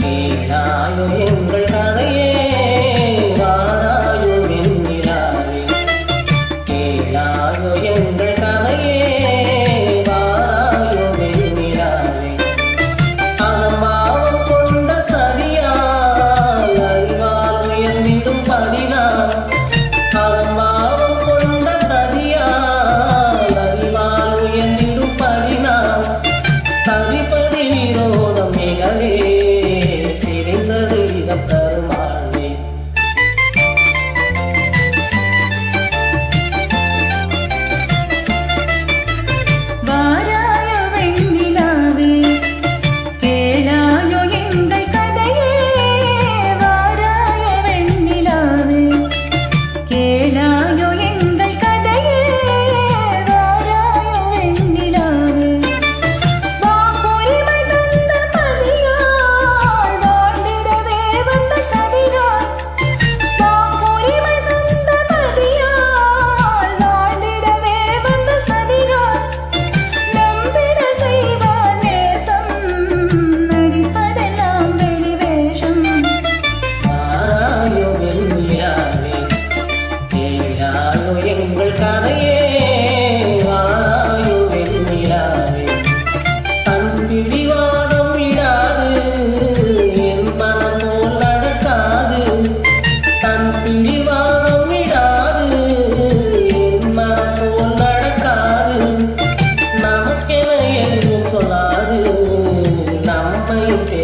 கேளாயோ எங்கள் you pay.